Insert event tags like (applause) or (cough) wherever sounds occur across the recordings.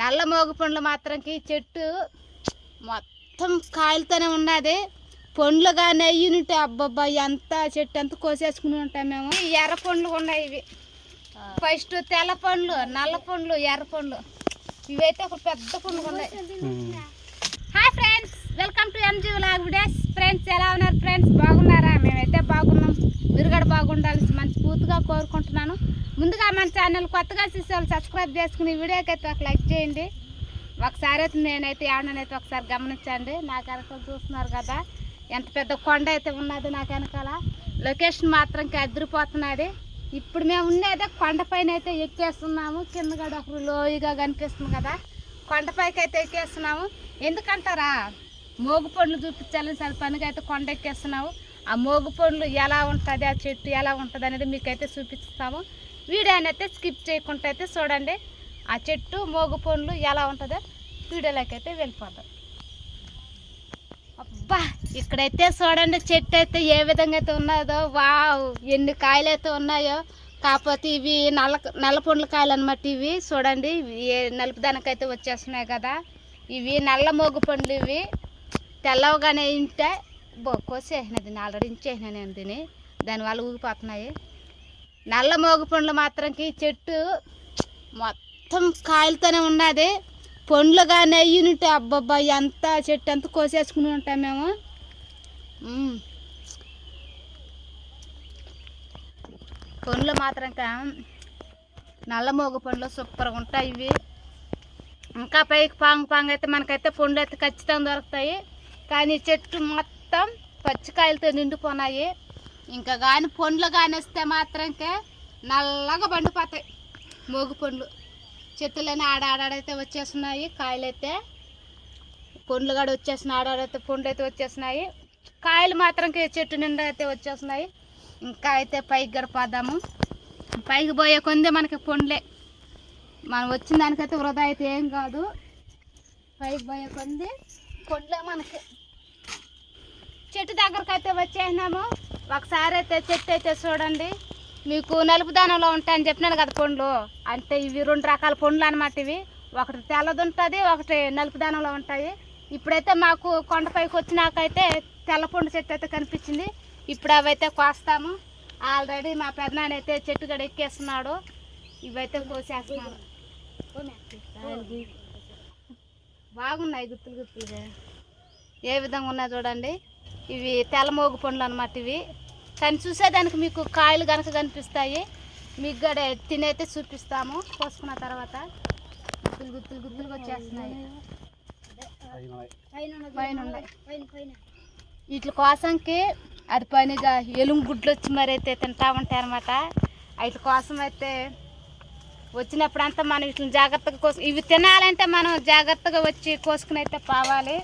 నల్ల మోగు పండ్లు మాత్రంకి చెట్టు మొత్తం కాయలతోనే ఉన్నది. పండ్లు కానీ అయ్యినుంటే అబ్బబ్బా ఎంత చెట్టు ఎంత కోసేసుకుని ఉంటాం మేము. ఎర్ర పండ్లు ఉన్నాయి ఇవి. ఫస్ట్ తెల్ల పండ్లు నల్ల పండ్లు ఎర్ర పండ్లు. ఇవైతే ఒక పెద్ద పండ్లు ఉన్నాయి. Welcome to MG vlog videos friends ఎలా ఉన్నారు? ఫ్రెండ్స్ బాగున్నారా? మేమైతే బాగున్నాం. మీరు కూడా బాగుండాలి మంచి పూర్తిగా కోరుకుంటున్నాను. ముందుగా మన ఛానల్ కొత్తగా చూసే వాళ్ళు సబ్స్క్రైబ్ చేసుకుని వీడియోకి అయితే ఒక లైక్ చేయండి. ఒకసారి అయితే నేనైతే ఏమన్నానైతే ఒకసారి గమనించండి. నాకు వెనకాల చూస్తున్నారు కదా ఎంత పెద్ద కొండ అయితే ఉన్నది నా వెనకాల లొకేషన్ మాత్రం ఇంకా అదిరిపోతున్నది. ఇప్పుడు మేము ఉండేదే కొండపైన అయితే ఎక్కేస్తున్నాము. కింద కూడా ఒక లోయగా కనిపిస్తుంది కదా. కొండపైకి అయితే ఎక్కేస్తున్నాము. ఎందుకంటారా? మోగు పండ్లు చూపించాలని సరే పనిగా అయితే కొండ ఆ మోగు పండ్లు ఎలా ఉంటుంది ఆ చెట్టు ఎలా ఉంటుంది అనేది మీకైతే చూపిస్తాము. వీడియోని అయితే స్కిప్ చేయకుండా అయితే చూడండి. ఆ చెట్టు మోగు పండ్లు ఎలా ఉంటుందో వీడియోలోకి అయితే వెళ్ళిపోతాం అబ్బా ఇక్కడైతే చూడండి చెట్టు అయితే ఏ విధంగా అయితే ఉన్నదో వావ్ ఎన్ని కాయలు అయితే ఉన్నాయో. కాకపోతే ఇవి నల్ల నల్ల పండ్ల కాయలు అనమాట ఇవి. చూడండి ఇవి నలుపుదానికైతే వచ్చేస్తున్నాయి కదా. ఇవి నల్ల మోగు పండ్లు ఇవి. తెల్లవగానే ఇంటే బో దీన్ని ఆల్రెడీ ఇంచేసిన నేను తిని. దానివల్ల ఊగిపోతున్నాయి. నల్ల మోగు పండ్లు మాత్రంకి చెట్టు మొత్తం కాయలతోనే ఉన్నది. పండ్లు కానీ అయ్యుంటే అబ్బబ్బా ఎంత చెట్టు ఎంత కోసేసుకుని ఉంటాం మేము. పండ్లు మాత్రం నల్ల మోగు పండ్లు సూపర్గా ఉంటాయి ఇవి. ఇంకా పైకి పాంగ్ పాంగ్ అయితే మనకైతే పండ్లు అయితే ఖచ్చితంగా దొరుకుతాయి. కానీ చెట్టు మొత్తం పచ్చికాయలతో నిండిపోనాయి. ఇంకా కానీ పండ్లు కానీ వస్తే మాత్రంకే నల్లగా పండిపోతాయి. మోగు పండ్లు. చెట్టులోనే ఆడాడైతే వచ్చేస్తున్నాయి. కాయలు అయితే పండ్లు కూడా వచ్చేస్తున్నాయి. ఆడాడైతే పండ్లు అయితే వచ్చేస్తున్నాయి. కాయలు మాత్రంకే చెట్టు నిండా అయితే వచ్చేస్తున్నాయి. ఇంకా అయితే పైకి గడపదాము పైకి పోయే కొందే మనకి పండ్లే. మనం వచ్చిన దానికైతే వృధా అయితే ఏం కాదు. పైకి పోయే కొంది పండ్లే మనకి. చెట్టు దగ్గరకు అయితే వచ్చేసినాము. ఒకసారి అయితే చెట్టు అయితే చూడండి. మీకు నలుపు దానంలో ఉంటాయని చెప్పినాను కదా పండ్లు. అంటే ఇవి రెండు రకాల పండ్లు అనమాట ఇవి. ఒకటి తెల్లది ఉంటుంది ఒకటి నలుపు దానంలో ఉంటాయి. ఇప్పుడైతే మాకు కొండపైకి వచ్చినాకైతే తెల్ల పండు చెట్టు అయితే కనిపించింది. ఇప్పుడు అవైతే కోస్తాము. ఆల్రెడీ మా పెద్దనాన్న అయితే చెట్టు గడ ఎక్కేస్తున్నాడు. ఇవైతే కోసేస్తున్నాడు. బాగున్నాయి గుత్తులు గుర్తులుగా ఏ విధంగా ఉన్నాయి చూడండి. ఇవి తెల్లమోగు పండ్లు అనమాట ఇవి. కానీ చూసేదానికి మీకు కాయలు కనుక కనిపిస్తాయి మీకు కూడా తినైతే చూపిస్తాము. కోసుకున్న తర్వాత గుత్తులు గుత్తులు గుత్తులుగా వచ్చేస్తున్నాయి. పైన ఉన్నాయి. వీటి కోసంకి అది పనిగా ఎలుగు గుడ్లు వచ్చి మరైతే తింటా ఉంటాయి అనమాట వీటి కోసం అయితే వచ్చినప్పుడంతా మనం వీటిని జాగ్రత్తగా కోసు ఇవి తినాలంటే మనం జాగ్రత్తగా వచ్చి కోసుకుని అయితే పావాలి.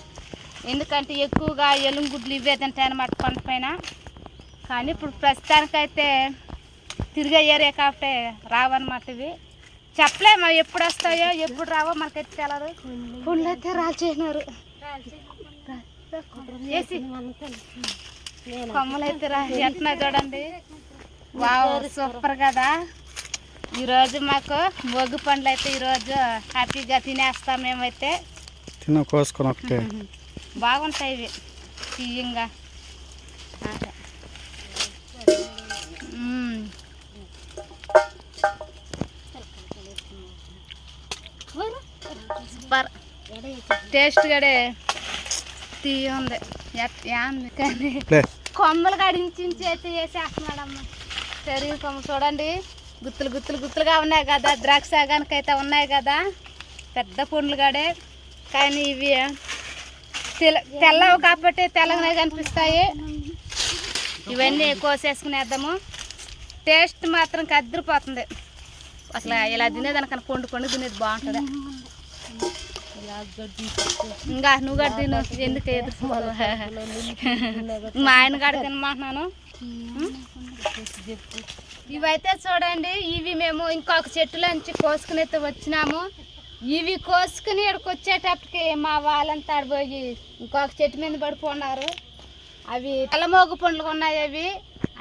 ఎందుకంటే ఎక్కువగా ఎలుగుడ్లు ఇవే తింటాయి అనమాట కొండ పైన. కానీ ఇప్పుడు ప్రస్తుతానికైతే తిరిగే ఏరియా కాబట్టి రావన్నమాట ఇవి. చెప్పలేము అవి ఎప్పుడు వస్తాయో ఎప్పుడు రావో మనకైతే తెలదు పుండ్లు అయితే రాల్చేసినారు వేసి కొమ్మలు అయితే రా ఎట్లా చూడండి. వావ్ సూపర్ కదా. ఈరోజు మాకు మొగ్గు పండ్లు అయితే ఈరోజు హ్యాపీగా తినేస్తాం మేమైతే. తిన్న కోసుకొని ఒకటే. బాగుంటాయి ఇవి తీయంగా. సూపర్. టేస్ట్ గడే తీయ ఉంది ఎట్- యాంది కానీ కొమ్మలు గడించి అయితే వేసేస్తున్నాడమ్మ శరీర కొమ్మ చూడండి. గుత్తులు గుత్తులు గుత్తులుగా ఉన్నాయి కదా. ద్రాక్ష అయితే ఉన్నాయి కదా. పెద్ద పండ్లు గడే. కానీ ఇవి తెల్లవి కాబట్టి తెల్లగానే కనిపిస్తాయి. ఇవన్నీ కోసేసుకునేద్దాము. టేస్ట్ మాత్రం కదిరిపోతుంది. అసలు ఇలా తినేదానికన్నా పండు పండు తినేది బాగుంటుంది. ఇంకా నువ్వు కూడా తిను. ఎందుకు ఎదురు మా ఆయన కాడ తినమంటున్నాను. ఇవైతే చూడండి ఇవి మేము ఇంకొక చెట్టులోంచి కోసుకుని వచ్చినాము. ఇవి కోసుకుని ఇక్కడికి వచ్చేటప్పటికి మా వాళ్ళంతా ఆడిపోయి ఇంకొక చెట్టు మీద పడిపోన్నారు అవి తలమోగు పండ్లు ఉన్నాయి అవి.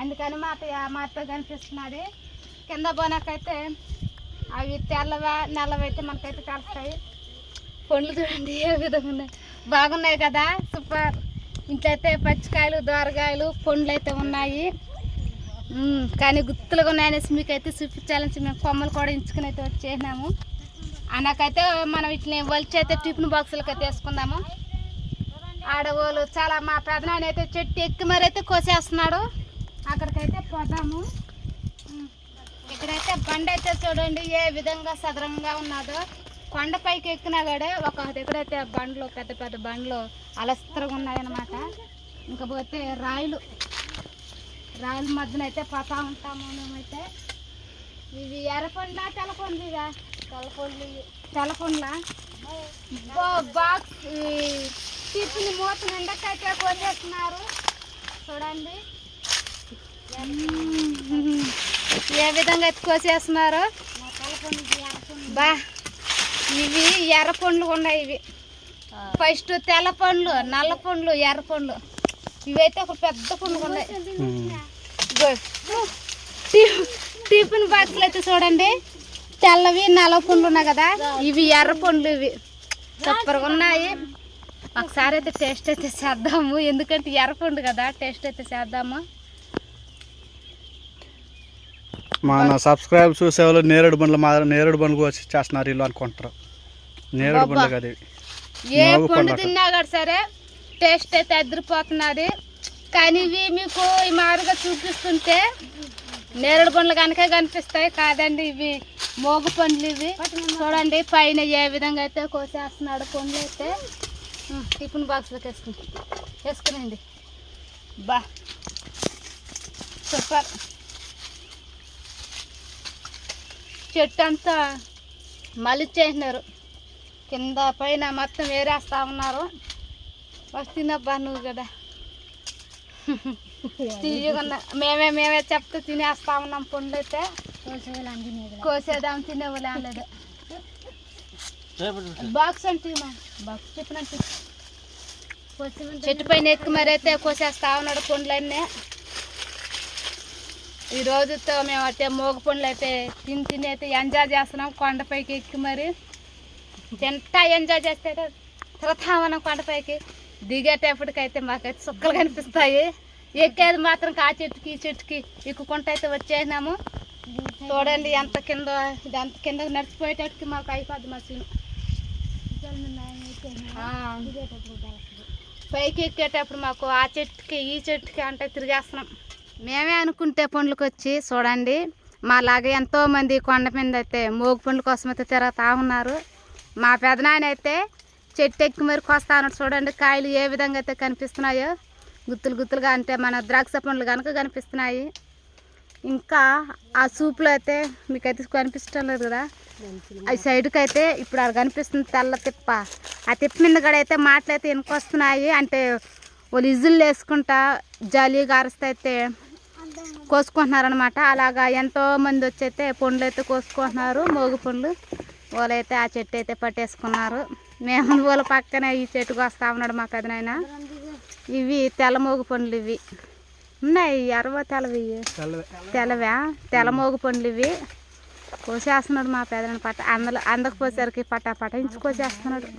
అందుకని మాట మాతో కనిపిస్తున్నది కింద పోనాకైతే అవి తెల్లవ నల్లవైతే మనకైతే కలుస్తాయి. పండ్లు చూడండి ఏ విధంగా ఉన్నాయి. బాగున్నాయి కదా సూపర్. ఇంట్లో అయితే పచ్చికాయలు దోరకాయలు పండ్లు అయితే ఉన్నాయి. కానీ గుత్తులుగా ఉన్నాయనేసి మీకు అయితే చూపించాలని మేము కొమ్మలు కూడా ఇంచుకుని అయితే వచ్చేసినాము. నాకైతే మనం ఇట్లా వలిచి అయితే టిఫిన్ బాక్సులకి అయితే వేసుకుందాము. ఆడవాళ్ళు చాలా మా పెదనాయన అయితే చెట్టు ఎక్కి మరైతే కోసేస్తున్నాడు. అక్కడికైతే పోదాము. ఇక్కడైతే బండి అయితే చూడండి ఏ విధంగా సదరంగా ఉన్నదో. కొండపైకి ఎక్కినా కూడా ఒక దగ్గరైతే బండ్లు పెద్ద పెద్ద బండ్లు అలస్త్రగా ఉన్నాయన్నమాట. ఇంకపోతే రాయిలు రాయల మధ్యన అయితే పోతా ఉంటాము మేమైతే. ఇవి ఎర్రపండ్ల తెల్లపండ్లు ఇవా బాక్స్ టిఫిన్ మూత నిండకైతే కొనేస్తున్నారు చూడండి. ఏ విధంగా అయితే కోసేస్తున్నారు? బా ఇవి ఎర్ర పండ్లు ఉన్నాయి ఇవి. ఫస్ట్ తెల్ల పండ్లు నల్ల పండ్లు ఎర్ర పండ్లు ఇవైతే ఒక పెద్ద పండ్లు ఉన్నాయి. టిఫిన్ బాక్స్లు అయితే చూడండి. తెల్లవి నల్ల పండ్లు ఉన్నాయి కదా. ఇవి ఎర్ర పండ్లు ఇవి. సూపర్గా ఉన్నాయి. ఒకసారి అయితే టేస్ట్ అయితే చేద్దాము. ఎందుకంటే ఎర్ర పండు కదా టేస్ట్ అయితే చేద్దాము. మన సబ్స్క్రైబ్ చూసేవాళ్ళు నేరేడు బండ్లు మా నేరేడు బండ్లు వచ్చి చేస్తున్నారు వీళ్ళు అనుకుంటారు. నేరేడు. బండ్లు కదా. ఏ పండు తిన్నా కూడా సరే టేస్ట్ అయితే అదిరిపోతున్నది. కానీ ఇవి మీకు ఈ మారుగా చూపిస్తుంటే నేరుడు పండ్లు కనుక కనిపిస్తాయి. కాదండి ఇవి మోగు పండ్లు ఇవి. చూడండి పైన ఏ విధంగా అయితే కోసేస్తున్నాడు పండ్లు అయితే. టిఫిన్ బాక్స్లోకి వేసుకుని వేసుకునండి. బా. సూపర్. చెట్టు అంతా మలిచేసినారు కింద పైన మొత్తం వేరేస్తా ఉన్నారు. ఫస్ట్ నువ్వు కదా తీయగా మేమే మేమే చెప్తే తినేస్తా ఉన్నాం పండ్లు అయితే కోసేదాం తినేవాళ్ళు అనలేదు. బాక్స్ అంటే బాక్స్ చెప్పినట్టు చెట్టు పైన ఎక్కి మరి అయితే కోసేస్తా ఉన్నాడు పండ్లన్నీ. ఈ రోజుతో మేము అయితే మోగ పండ్లు అయితే తిని తిని అయితే ఎంజాయ్ చేస్తున్నాం కొండపైకి ఎక్కి మరి. ఎంత ఎంజాయ్ చేస్తే తిరుగుతా కొండపైకి దిగేటప్పటికైతే మాకైతే సుక్కలు కనిపిస్తాయి. ఎక్కేది మాత్రం ఆ చెట్టుకి ఈ చెట్టుకి ఎక్కుకుంటూ అయితే వచ్చేసినాము. చూడండి ఎంత కింద ఇది ఎంత కింద నడిచిపోయేటట్టుకి మాకు అయిపోద్ది మా సీన్ పైకి ఎక్కేటప్పుడు మాకు ఆ చెట్టుకి ఈ చెట్టుకి అంటే తిరిగేస్తున్నాం. మేమే అనుకుంటే పండ్లకు వచ్చి చూడండి మాలాగా ఎంతోమంది కొండ మీద అయితే మోగు పండ్ల కోసం అయితే తిరుగుతా ఉన్నారు. మా పెదనాయన అయితే చెట్టు ఎక్కి మరి కోస్తా చూడండి. కాయలు ఏ విధంగా అయితే కనిపిస్తున్నాయో గుత్తులు గుత్తులుగా అంటే మన ద్రాక్ష పండ్లు కనుక కనిపిస్తున్నాయి. ఇంకా ఆ సూపులో అయితే మీకైతే కనిపించడం లేదు కదా. ఆ సైడ్కి అయితే ఇప్పుడు అది కనిపిస్తుంది తెల్ల తిప్ప. ఆ తిప్ప మీద కూడా అయితే మాటలు అయితే వెనుకొస్తున్నాయి. అంటే వాళ్ళు ఇజులు వేసుకుంటా జాలీగా అరిస్తే అయితే కోసుకుంటున్నారనమాట అలాగా ఎంతో మంది వచ్చి అయితే పండ్లు అయితే కోసుకుంటున్నారు. మోగు పండ్లు. వాళ్ళైతే ఆ చెట్టు అయితే పట్టేసుకున్నారు. మేము వాళ్ళ పక్కనే ఈ చెట్టుకు వస్తా ఉన్నాడు మా పెదనాయన ఇవి తెల్ల మోగు పండ్లు ఇవి. ఉన్నాయి ఎర్ర తెల్లవి. తెల్లవా. తెల్ల మోగు పండ్లు ఇవి. కోసేస్తున్నాడు మా పెదనాయన పట్ట. అందలో అందకపోసరికి పట్టా పట్ట ఇంచు కోసేస్తున్నాడు.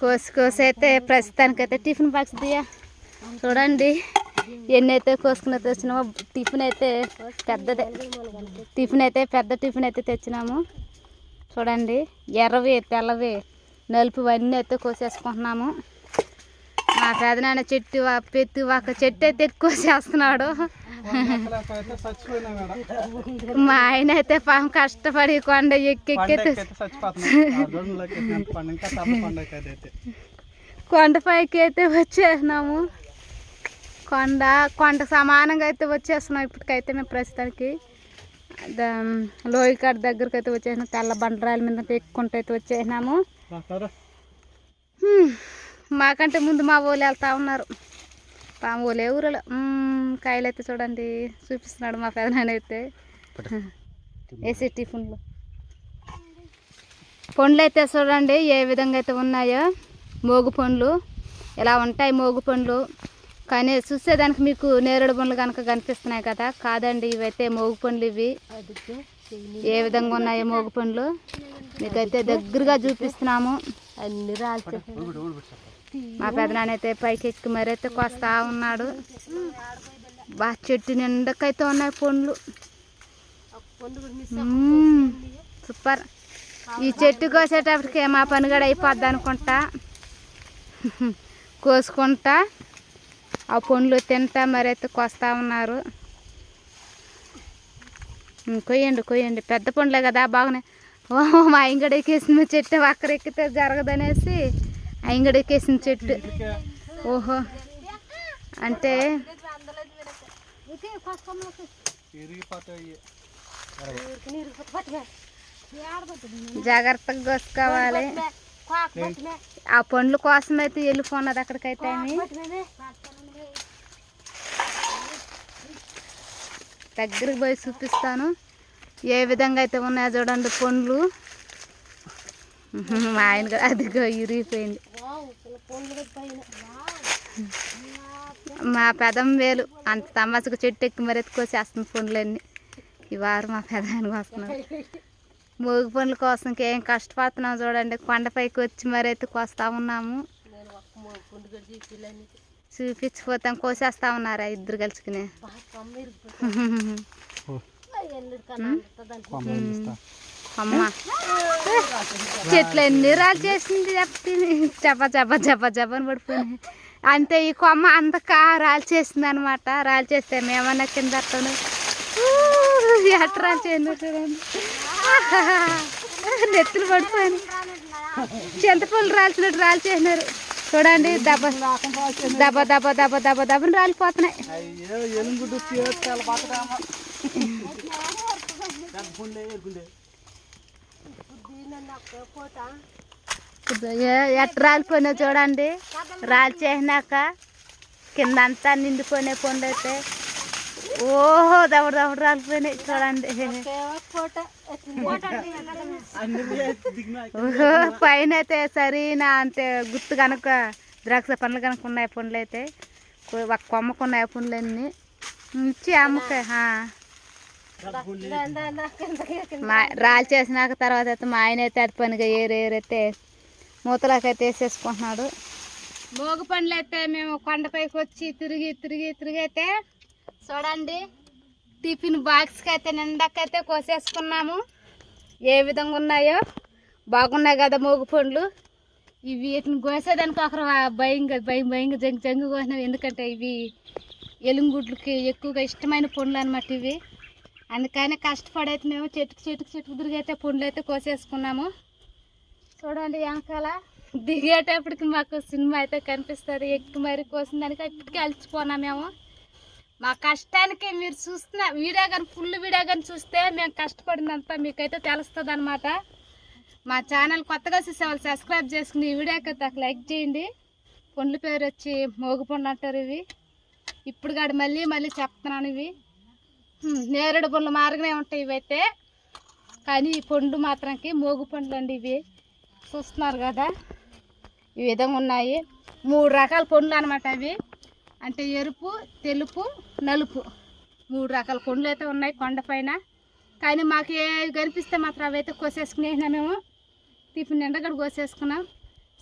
కోసి కోసి అయితే ప్రస్తుతానికైతే టిఫిన్ బాక్స్ దియా చూడండి ఎన్ని అయితే కోసుకుని అయితే వచ్చినామో టిఫిన్ అయితే పెద్దదే. టిఫిన్ అయితే పెద్ద టిఫిన్ అయితే తెచ్చినాము. చూడండి ఎర్రవి తెల్లవి నలుపు అన్నీ అయితే కోసేసుకుంటున్నాము. మా పెదనాన్న చెట్టు పెత్తి ఒక చెట్టు అయితే ఎక్కువ చేస్తున్నాడు మా ఆయన అయితే పాపం కష్టపడి కొండ ఎక్కి ఎక్కి కొండపైకి అయితే వచ్చేసినాము కొండ కొండ సమానంగా అయితే వచ్చేస్తున్నాం ఇప్పటికైతే మేము ప్రస్తుతానికి. లోయకాడ దగ్గరికి అయితే వచ్చేసినాం తెల్ల బండరాల మీద ఎక్కుంటూ అయితే వచ్చేసినాము. మాకంటే ముందు మా ఊళ్ళు వెళ్తా ఉన్నారు. మా ఊళ్ళే ఊరిలో కాయలు అయితే చూడండి చూపిస్తున్నాడు మా పెదనాన్న అయితే. వేసే టిఫిన్లు పండ్లు? అయితే చూడండి ఏ విధంగా అయితే ఉన్నాయో. మోగు పండ్లు. ఇలా ఉంటాయి మోగు పండ్లు? కానీ చూసేదానికి మీకు నేరేడు పండ్లు కనుక కనిపిస్తున్నాయి కదా కాదండి ఇవైతే మోగు పండ్లు ఇవి. ఏ విధంగా ఉన్నాయో మోగు పండ్లు? మీకైతే దగ్గరగా చూపిస్తున్నాము. అన్ని రాల్చి మా పెదనాన్నైతే పైకి ఎక్కి మరైతే కొస్తా ఉన్నాడు. బా చెట్టు నిండకైతే ఉన్నాయి పండ్లు. సూపర్. ఈ చెట్టు కోసేటప్పటికి మా పని కూడా అయిపోద్ది అనుకుంటా. కోసుకుంటా. ఆ పండ్లు తింటా మరైతే కొస్తా ఉన్నారు. కొయ్యండి కొయ్యండి. పెద్ద పండ్లే కదా బాగున్నాయి. ఓహో మా ఇంగడ ఎక్కేసిన చెట్టు అక్కడ ఎక్కితే జరగదనేసి ఆ ఇంగడ ఎక్కేసిన చెట్టు. ఓహో అంటే జాగ్రత్తగా కోసుకోవాలి. ఆ పండ్ల కోసం అయితే వెళ్ళిపోన్నది అక్కడికైతే. దగ్గరికి పోయి చూపిస్తాను. ఏ విధంగా అయితే ఉన్నాయో చూడండి పండ్లు. (laughs) మా ఆయన కూడా అదిగో ఇరిగిపోయింది. మా పెదం వేలు. అంత తమాసకు చెట్టు ఎక్కి మరి ఎత్తుకొచ్చేస్తుంది పండ్లన్నీ. ఈ వారం మా పెదానికి వస్తున్నాడు. (laughs) మూగు పనుల కోసం ఏం కష్టపడుతున్నాం చూడండి. కొండపైకి వచ్చి మరైతే కోస్తా ఉన్నాము. చూపించిపోతాం కోసేస్తా ఉన్నారా ఇద్దరు కలుసుకునే. అమ్మ. చెట్లు ఎన్ని రాలు చేసింది చెప్తుంది చెప్ప చెప్ప చెప్ప చెప్పని పడిపోయింది అంతే ఈ కొమ్మ అంతకా రాలు చేసింది అనమాట రాలు చేస్తే మేమన్నా కింద అట్టను ఊ, ఎట్ట చూడండి. నెత్తులు పడిపోయింది. చింతపల్లి రాల్చినట్టు రాలు చేసినారు చూడండి దెబ్బ దెబ్బ దెబ్బ దెబ్బ దెబ్బ దెబ్బని రాలిపోతున్నాయి. ఎట్ట రాలిపోయినా చూడండి. రాలి చేసినాక కింద అంతా నిండిపోయినాయి పండు అయితే ఓహో దవడ దవడ రాలిపోయినాయి చూడండి. ఓహో పైన అయితే సరేనా అంటే గుర్తు కనుక ద్రాక్ష పండ్లు కనుక ఉన్నాయి పండ్లు అయితే. ఒక కొమ్మకు ఉన్నాయి పండ్లు అన్ని. ఇచ్చి అమ్మకాయ హా. రాళ్ళు చేసినాక తర్వాత అయితే మా ఆయన అయితే అది పనిగా ఏరు ఏరైతే మూతలకైతే వేసేసుకుంటున్నాడు. భోగి పండ్లు అయితే మేము కొండపైకి వచ్చి తిరిగి తిరిగి తిరిగి అయితే చూడండి. టిఫిన్ బాక్స్కి అయితే నిండాకైతే కోసేసుకున్నాము. ఏ విధంగా ఉన్నాయో? బాగున్నాయి కదా మోగు పండ్లు. ఇవి వీటిని కోసేదానికి ఒకరు భయంగా భయం భయంగా జంగు జంగు కోసినాం ఎందుకంటే ఇవి ఎలుంగుడ్లకి ఎక్కువగా ఇష్టమైన పండ్లు అనమాట ఇవి. అందుకని కష్టపడైతే మేము చెట్టుకు చెట్టుకు చెట్టుకు తిరిగైతే పండ్లు అయితే కోసేసుకున్నాము. చూడండి వెనకాల. దిగేటప్పటికి మాకు సినిమా అయితే కనిపిస్తుంది. ఎక్కువ మరి కోసిన దానికి ఇప్పటికీ అలసిపోన్నాం మేము. మా కష్టానికి మీరు చూస్తున్న వీడియో కానీ ఫుల్ వీడియో కానీ చూస్తే మేము కష్టపడినంత మీకైతే తెలుస్తుంది అనమాట మా ఛానల్ కొత్తగా చూసే వాళ్ళు సబ్స్క్రైబ్ చేసుకుని ఈ వీడియోకి అయితే లైక్ చేయండి. పండ్ల పేరు వచ్చి మోగు పండు అంటారు ఇవి. ఇప్పుడు కాదు మళ్ళీ మళ్ళీ చెప్తున్నాను ఇవి. నేరేడు పండ్లు మారగానే ఉంటాయి ఇవైతే. కానీ ఈ పండు మాత్రంకి మోగు పండ్లు అండి ఇవి. చూస్తున్నారు కదా? ఈ విధంగా ఉన్నాయి. మూడు రకాల పండ్లు అనమాట అవి అంటే ఎరుపు తెలుపు నలుపు. మూడు రకాల కొండలు అయితే ఉన్నాయి కొండపైన కానీ మాకు ఏ కనిపిస్తే మాత్రం అవైతే కోసేసుకునేసినా మేము టిఫిన్ నిండగడ కోసేసుకున్నాం.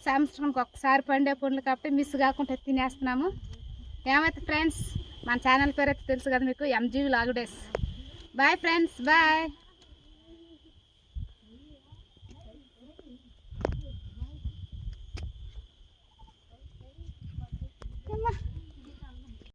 సంవత్సరానికి ఒక్కసారి పండే పండ్లు కాబట్టి మిస్ కాకుండా తినేస్తున్నాము. ఏమైతే ఫ్రెండ్స్? మన ఛానల్ పేరు అయితే తెలుసు కదా మీకు ఎంజీవి లాగుడేస్. Boy friends boy